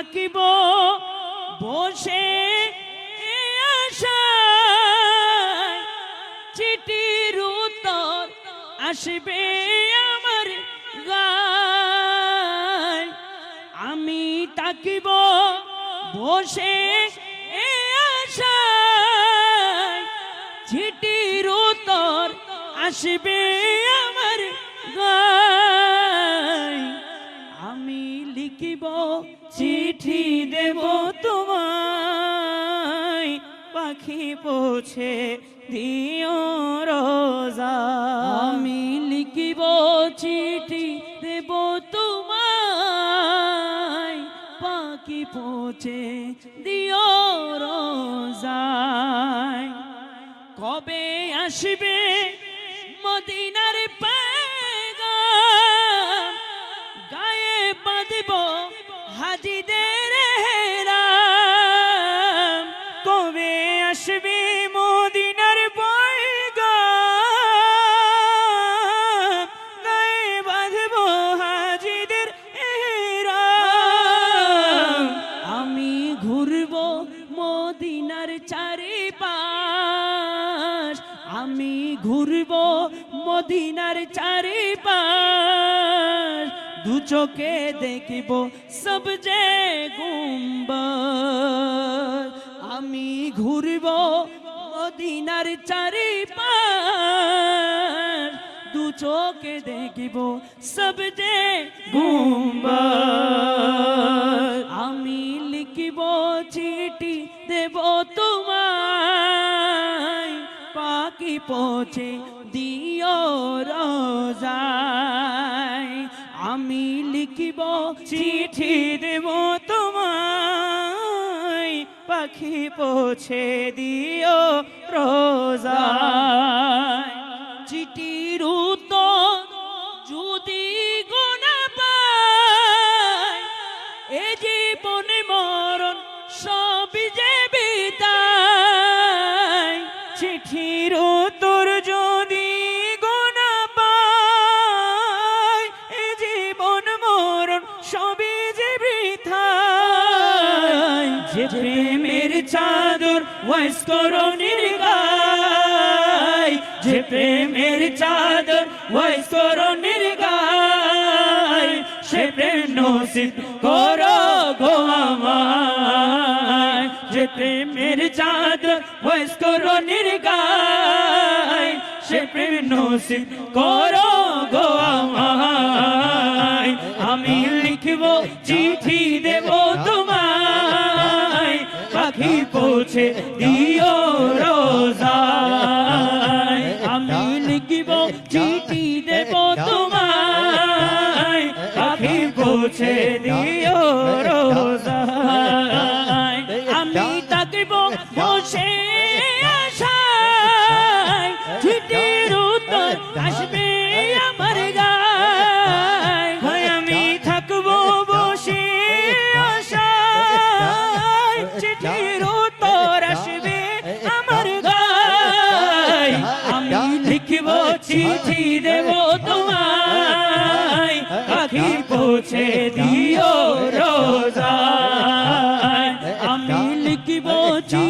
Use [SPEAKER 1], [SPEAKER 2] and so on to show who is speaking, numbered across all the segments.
[SPEAKER 1] তাকিব বসে চিঠির উত্তর আসবে আমার গায়। আমি তাকিব বসে চিঠির উত্তর আসবে আমার গায়। আমি লিখিব চিঠি দেব তোমায়। পাখি পৌঁছে দিও রোজা। আমি লিখিব চিঠি দেব তোমায়। পাখি পৌঁছে দিও রোজায়। কবে আসবে মদিনার পেগাম কবে মদিনার গায়ে আমি ঘুরব মদিনার চারিপাশ। আমি ঘুরব মদিনার চারিপাশ। দু চোখে দেখিব সব যে গুম্বদ। আমি ঘুরব মদিনার চারিপাশ। দু চোখে দেখিব সব যে গুম্বদ। আমি লিখিব চিঠি দেব তোমায়। পাখি পৌঁছে চিঠি দেব তোমায়। পাখি পৌঁছে দিও রোজায় চিঠির উত্তর যদি গোনা পায়, এ জীবনে মরণ সবই যে বিদায়। চিঠির উত্তর প্রেমের চাদর বয়স্করণের গায়। যে প্রেমের চাদর বয়স্করণের গায়, সে প্রেম নসিব করো গো আমায়। যে প্রেমের চাদর বয়স্করণের গায়, সে প্রেম নসিব করো গো আমায়। আমি লিখব চিঠি পৌঁছে দিও রোজা আমি লিখিব, চিঠি দেব তোমায়। পাখি পৌঁছে দিও রোজা আমি তাকিব বসে চিঠি দেব তোমায় আখি পৌঁছে দিও রোজা আমি লিখিব চিঠি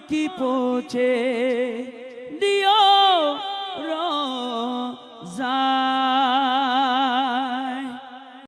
[SPEAKER 1] পাখি পৌঁছে? দিও রোজা।